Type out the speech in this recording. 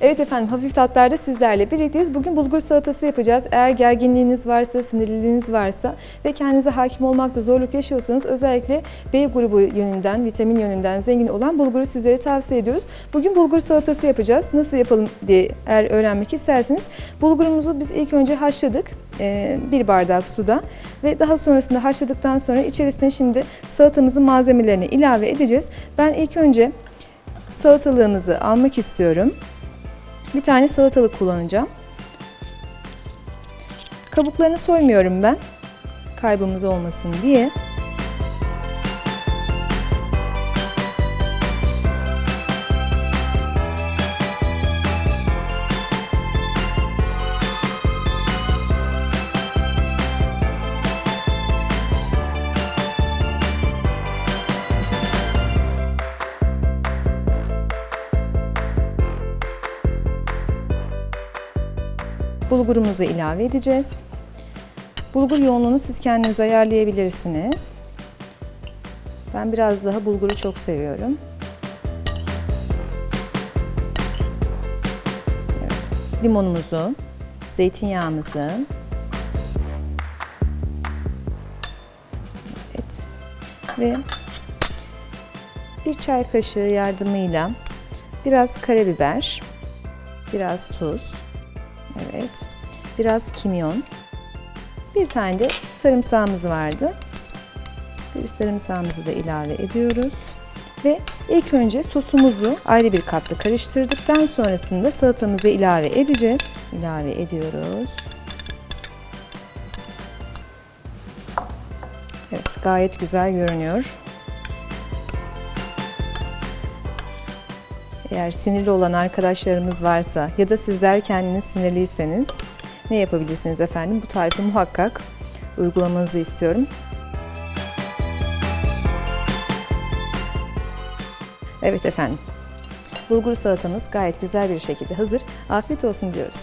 Evet efendim hafif tatlarda sizlerle birlikteyiz. Bugün bulgur salatası yapacağız. Eğer gerginliğiniz varsa, sinirliliğiniz varsa ve kendinize hakim olmakta zorluk yaşıyorsanız özellikle B grubu yönünden, vitamin yönünden zengin olan bulguru sizlere tavsiye ediyoruz. Bugün bulgur salatası yapacağız. Nasıl yapalım diye eğer öğrenmek isterseniz bulgurumuzu biz ilk önce haşladık. Bir bardak suda ve daha sonrasında haşladıktan sonra içerisine şimdi salatamızın malzemelerini ilave edeceğiz. Ben ilk önce salatalığımızı almak istiyorum. Bir tane salatalık kullanacağım. Kabuklarını soymuyorum ben. Kaybımız olmasın diye. Bulgurumuzu ilave edeceğiz. Bulgur yoğunluğunu siz kendiniz ayarlayabilirsiniz. Ben biraz daha bulguru çok seviyorum. Evet. Limonumuzu, zeytinyağımızı, evet. ve bir çay kaşığı yardımıyla biraz karabiber, biraz tuz, Evet. Biraz kimyon. Bir tane de sarımsağımız vardı. Bir sarımsağımızı da ilave ediyoruz. Ve ilk önce sosumuzu ayrı bir kapta karıştırdıktan sonrasında salatamızı ilave edeceğiz. İlave ediyoruz. Evet, gayet güzel görünüyor. Eğer sinirli olan arkadaşlarımız varsa ya da sizler kendiniz sinirliyseniz ne yapabilirsiniz efendim? Bu tarifi muhakkak uygulamanızı istiyorum. Evet efendim. Bulgur salatamız gayet güzel bir şekilde hazır. Afiyet olsun diyoruz.